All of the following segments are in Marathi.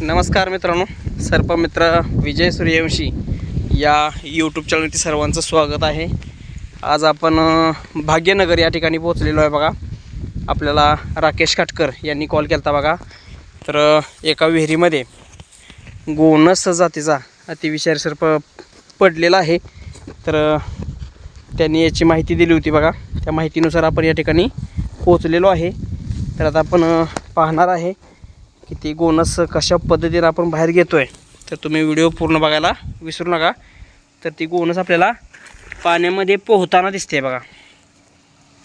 नमस्कार मित्रांनो. सर्पमित्र विजय सूर्यवंशी या यूट्यूब चॅनलवरती सर्वांचं स्वागत आहे. आज आपण भाग्यनगर या ठिकाणी पोहोचलेलो आहे बघा. आपल्याला राकेश काटकर यांनी कॉल केला बघा. तर एका विहिरीमध्ये गोनस जातीचा अतिविषारी सर्प पडलेला आहे. तर त्यांनी याची माहिती दिली होती बघा. त्या माहितीनुसार आपण या ठिकाणी पोहोचलेलो आहे. तर आता आपण पाहणार आहे. की ती गोनस कशा पद्धतीनं आपण बाहेर घेतो आहे तर तुम्ही व्हिडिओ पूर्ण बघायला विसरू नका. तर ती गोनस आपल्याला पाण्यामध्ये पोहताना दिसते बघा.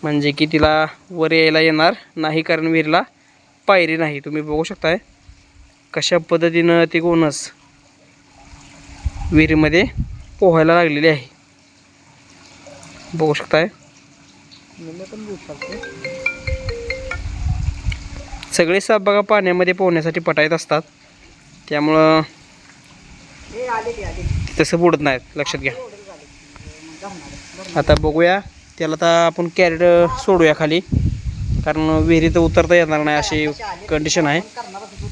म्हणजे की तिला वर यायला येणार नाही कारण विहिरीला पायरी नाही. तुम्ही बघू शकताय कशा पद्धतीनं ती गोनस विहिरीमध्ये पोहायला लागलेली आहे. बघू शकताय. सगळे साप बघा पाण्यामध्ये पोहण्यासाठी पटायत असतात. त्यामुळं तसं बुडत नाहीत. लक्षात घ्या. आता बघूया. त्याला आता आपण कॅरेट सोडूया खाली. कारण विहिरीत उतरता येणार नाही अशी कंडिशन आहे.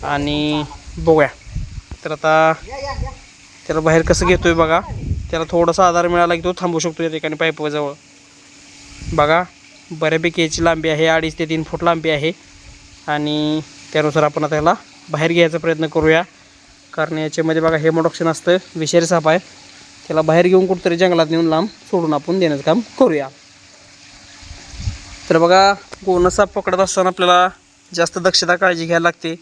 आणि बघूया. तर आता त्याला बाहेर कसं घेतोय बघा. त्याला थोडासा आधार मिळाला की तो थांबू शकतो या ठिकाणी पाईपजवळ. बघा. बऱ्यापैकी याची लांबी आहे. अडीच ते तीन फूट लांबी आहे. आणि त्यानुसार आपण आता ह्याला बाहेर घ्यायचा प्रयत्न करूया. कारण याच्यामध्ये बघा हेमोडॉक्सिन असतं. विषारी साप आहे. त्याला बाहेर घेऊन कुठंतरी जंगलात नेऊन लांब सोडून आपण देण्याचं काम करूया. तर बघा गोणं साप पकडत असताना आपल्याला जास्त दक्षता काळजी घ्यायला लागते.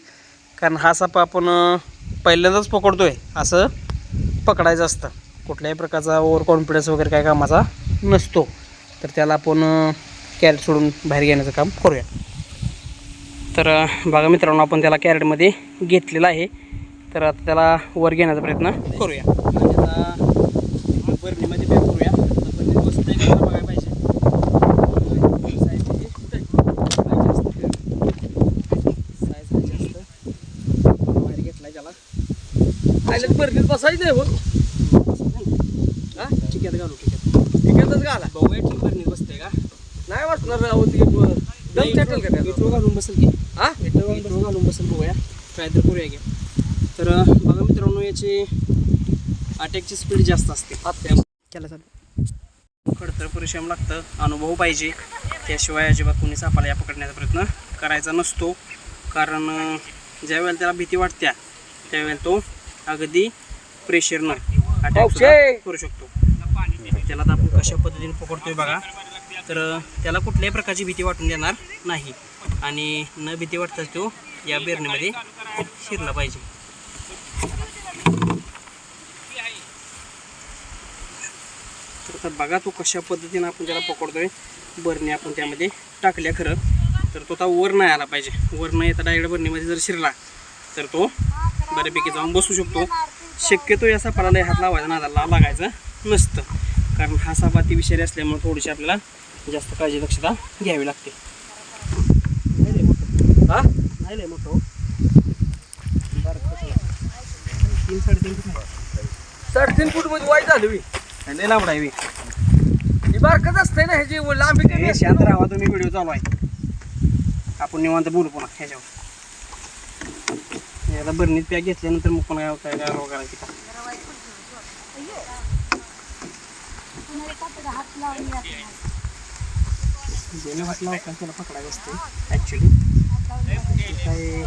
कारण हा साप आपण पहिल्यांदाच पकडतो आहे असं पकडायचं असतं. कुठल्याही प्रकारचा ओव्हर कॉन्फिडन्स वगैरे काय कामाचा नसतो. तर त्याला आपण कॅरेट सोडून बाहेर घेण्याचं काम करूया. तर बघा मित्रांनो आपण त्याला कॅरेटमध्ये घेतलेला आहे. तर आता त्याला वर घेण्याचा प्रयत्न करूया. आणि आता बर्नीमध्ये पॅक करूया बघायला पाहिजे. आयल्यात बर्नीत बसायचं आहे बघ हा? चिक्यात घालू चिक्यात. टिकतच घाला. बघूया ठीक बर्नीत बसतंय का? नाही वाटणार राव ते दम चॅटल का? विट्रो घालून बसेल की? हा? विट्रो घालून बसेल बघूया. ट्राय तर करूया घ्या तर बघा मित्रांनो याची अटॅकची स्पीड जास्त असते. त्याला चालू खडतर परिश्रम लागतं. अनुभव पाहिजे. त्याशिवाय अजिबात कोणी सापाला या पकडण्याचा प्रयत्न करायचा नसतो. कारण अ, ज्या वेळेला त्याला भीती वाटत्या त्यावेळेला तो अगदी प्रेशरनं अटॅक! करू शकतो. त्याला आपण कशा पद्धतीने पकडतोय बघा. तर त्याला कुठल्याही प्रकारची भीती वाटून देणार नाही. आणि न भीती वाटताच तो या बेरणीमध्ये शिरला पाहिजे. तर आता बघा तो कशा पद्धतीनं आपण त्याला पकडतोय. बरणी आपण त्यामध्ये टाकल्या खरं. तर तो आता वर नाही आला पाहिजे. वर नाही येता डायरेक्ट बरणीमध्ये जर शिरला तर तो बऱ्यापैकी जाऊन बसू शकतो. शक्यतो या सापाला हात लावायचा नादाला लागायचं नसतं. कारण हा साप अति विषारी असल्यामुळे थोडीशी आपल्याला जास्त काळजी दक्षता घ्यावी लागते नाही मोठं. हा नाही मोठं? तीन साडेतीन फूट. साडेतीन फूटमध्ये वाईट झाली मी लय लांबडा आहे. ही बारकच असते ना ह्याची लांबी कमी शांत. राहा तुम्ही व्हिडिओ चालू आहे आपण निवांत बोलू पुन्हा ह्याच्यावर याला बरणीत पॅक घेतल्यानंतर मग पुन्हा काय काय रोग आला तिथं ज्याने हात लावतात त्याला पकडायचं असते ॲक्च्युली काय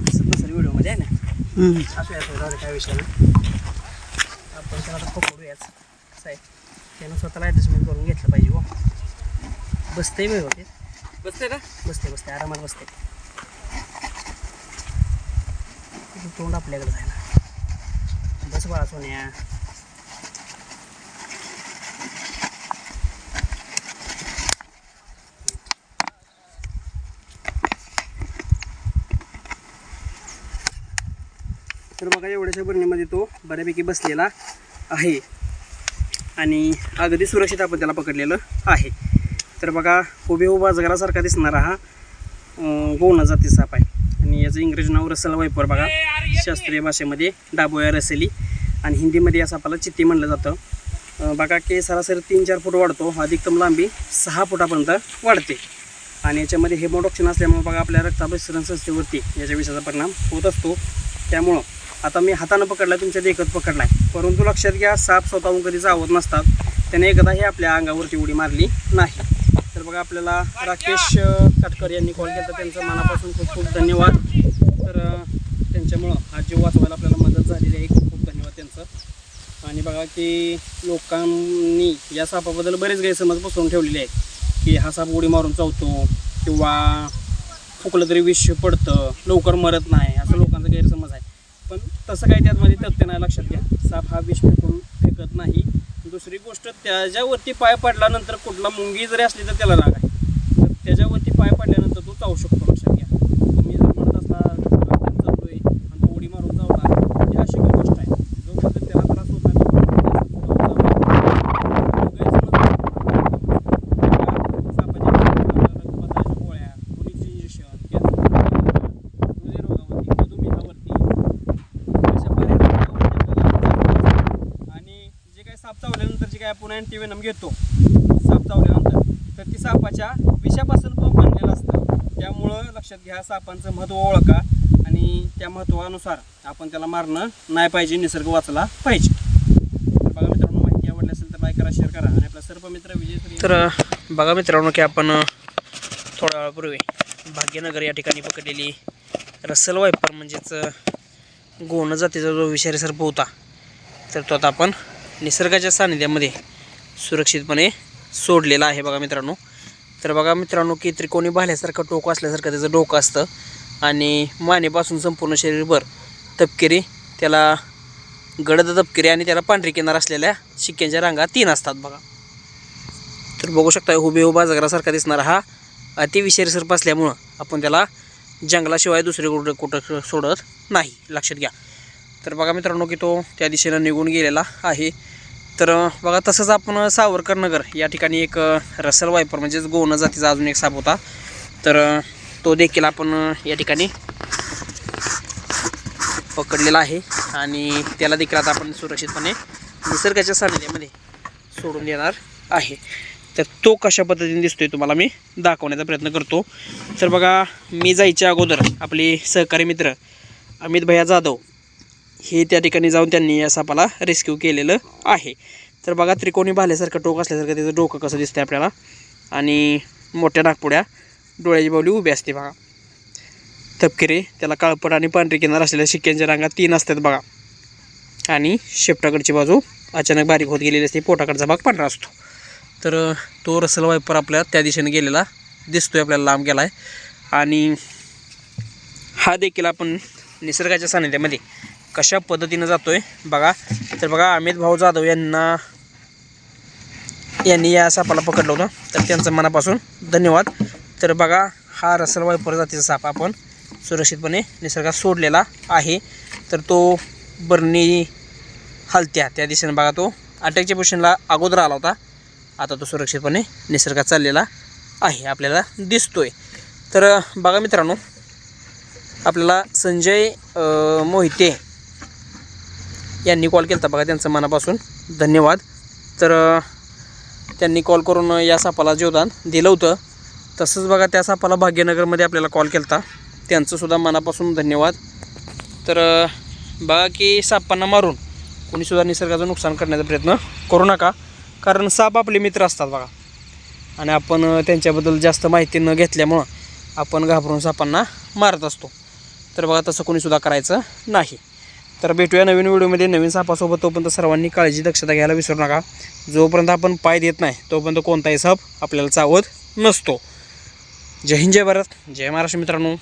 दिसत नसेल व्हिडिओमध्ये आहे ना असू जाऊ दे, काय विषय नाही. आपण त्याला आता पकडूयाच आहे त्यानं स्वतःला ॲडजस्टमेंट करून घेतलं पाहिजे हो. बसते व्यवस्थित. बसते ना बसते बसते आरामात बसते तोंड आपल्याकडे ना बस बाळा सोन्या तर बरणीमध्ये तो बऱ्यापैकी बसलेला आहे. आणि अगदी सुरक्षित आपण त्याला पकडलेलं आहे. तर बघा हुबेहूब अजगरासारखा दिसणारा हा अं, गोवणा जाती साप आहे आणि याचं इंग्रजी नाव रसल वायपर बघा. शास्त्रीय भाषेमध्ये डाबोया रसेली. आणि हिंदीमध्ये या सापाला चित्ती म्हणलं जातं. बघा की सरासरी तीन चार फूट वाढतो. अधिकतम लांबी सहा फुटापर्यंत वाढते. आणि याच्यामध्ये हेमोटॉक्सिन असल्यामुळे बघा आपल्या रक्ताभिसरण संस्थेवरती याच्या विषाचा परिणाम होत असतो. त्यामुळं आता मी हातानं पकडला तुमच्या देखत पकडलाय. परंतु लक्षात घ्या साप स्वतःहून कधी चावत नसतात. त्याने एकदाही आपल्या अंगावरती उडी मारली नाही. तर बघा आपल्याला राकेश काटकर यांनी कॉल केला. त्यांचं मनापासून खूप खूप धन्यवाद. तर त्यांच्यामुळं हा जीव वाचवायला आपल्याला मदत झालेली आहे. खूप खूप धन्यवाद त्यांचं. आणि बघा की लोकांनी या सापाबद्दल बरेच गैरसमज बसवून ठेवलेले आहेत. की हा साप उडी मारून चावतो किंवा फुकलं तरी विष पडतं लवकर मरत नाही. असं लोकांचा गैरसमज आहे. तसं काही त्यामध्ये तथ्य नाही लक्षात घ्या. साप हा विष फेकून फेकत नाही. दुसरी गोष्ट त्याच्यावरती पाय पडल्यानंतर कुठला मुंगी जरी असली तर त्याला राग आहे. तर त्याच्यावरती पाय पडल्यानंतर तो चावू शकतो लक्षात घ्या तुम्ही जर म्हणत असला आपण चाललोय आणि तो उडी मारून चावला ही अशी गोष्ट आहे जोपर्यंत त्याला त्रास होत नाही तोपर्यंत सापाच्या गोळ्या गुळीचे इंजेक्शन कॅन्सर हृदयरोगावरती मधुमेहावरती अशा बऱ्याच रोगावरती आपल्याला आणि जे काही साप चावल्यानंतर जे काही घेतो साप चावल्यानंतर तर ती सापाच्या विषापासून पण बनलेलं असतं. त्यामुळं लक्षात घ्या सापांचं महत्त्व ओळखा आणि त्या महत्त्वानुसार आपण त्याला मारणं नाही पाहिजे निसर्ग वाचला पाहिजे. बघा मित्रांनो माहिती आवडली असेल तर लाईक करा शेअर करा आणि आपला सर्व मित्र विजय तर बघा मित्रांनो की आपण थोड्या वेळापूर्वी भाग्यनगर या ठिकाणी पकडलेली रसल वायपर म्हणजेच गोण जातीचा जो विषारी सर्प होता तर तो आता आपण निसर्गाच्या सानिध्यामध्ये सुरक्षितपणे सोडलेला आहे बघा मित्रांनो. तर बघा मित्रांनो की त्रिकोणी भाल्यासारखं टोक असल्यासारखं त्याचं डोकं असतं. आणि मानेपासून संपूर्ण शरीरभर तपकिरी त्याला गडद तपकिरी आणि त्याला पांढरी किनार असलेल्या शिक्क्यांच्या रांगा तीन असतात बघा. तर बघू शकता हुबेहूब बाजारासारखा दिसणारा हा अतिविषारी सर्प असल्यामुळं आपण त्याला जंगलाशिवाय दुसरे कुठं कुठं सोडत नाही. लक्षात घ्या. तर बघा मित्रांनो की तो त्या दिशेनं निघून गेलेला आहे. तर बघा तसंच आपण सावरकर नगर या ठिकाणी एक रसल वायपर म्हणजेच गोवण जातीचा अजून एक साप होता. तर तो देखील आपण या ठिकाणी पकडलेला आहे आणि त्याला देखील आता आपण सुरक्षितपणे निसर्गाच्या सानिध्यामध्ये सोडून देणार आहे. तर तो कशा पद्धतीने दिसतोय तुम्हाला मी दाखवण्याचा प्रयत्न करतो. तर बघा मी जायच्या अगोदर आपले सहकारी मित्र अमित भैया जाधव हे त्या ठिकाणी जाऊन त्यांनी या सापाला रेस्क्यू केलेलं आहे. तर बघा त्रिकोणी भाल्यासारखं टोक असल्यासारखं त्याचं डोकं कसं दिसतं आपल्याला. आणि मोठ्या नागपुड्या डोळ्याची बावली उभी असते बघा. तपकिरे त्याला काळपट आणि पांढरी किनार असलेल्या शिक्क्यांच्या रांगा तीन असतात बघा. आणि शेपटाकडची बाजू अचानक बारीक होत गेलेली असते पोटाकडचा भाग पांढरा असतो. तर तो रसल वायपर आपल्या त्या दिशेने गेलेला दिसतोय आपल्याला लांब गेला आहे आणि हा देखील आपण निसर्गाच्या सानिध्यामध्ये कशा पद्धतीनं जातो आहे बघा. तर बघा अमित भाऊ जाधव यांना यांनी या सापाला पकडलं होतं. तर त्यांचं मनापासून धन्यवाद. तर बघा हा रसल वायपर जातीचा साप आपण सुरक्षितपणे निसर्गात सोडलेला आहे. तर तो बर्नी हलत्या त्या दिशेने बघा तो अटॅकच्या पोझिशनला अगोदर आला होता. आता तो सुरक्षितपणे निसर्गात चाललेला आहे आपल्याला दिसतोय. तर बघा मित्रांनो आपल्याला संजय मोहिते यांनी कॉल केला बघा त्यांचं मनापासून. धन्यवाद. तर त्यांनी कॉल करून या सापाला जीवदान दिलं होतं. तसंच बघा त्या सापाला भाग्यनगरमध्ये आपल्याला कॉल केला होता त्यांचंसुद्धा मनापासून धन्यवाद. तर बघा की सापांना मारून कोणीसुद्धा निसर्गाचं नुकसान करण्याचा प्रयत्न करू नका. कारण साप आपले मित्र असतात बघा. आणि आपण त्यांच्याबद्दल जास्त माहिती न घेतल्यामुळं आपण घाबरून सापांना मारत असतो. तर बघा तसं कोणीसुद्धा करायचं नाही. तर भेटूया नवीन व्हिडिओमध्ये. नवीन सापासोबत तोपर्यंत सर्वांनी काळजी दक्षता घ्यायला विसरू नका. जोपर्यंत आपण पाय देत नाही तोपर्यंत कोणताही साप आपल्याला चावत नसतो. जय हिंद जय भारत. जय महाराष्ट्र मित्रांनो.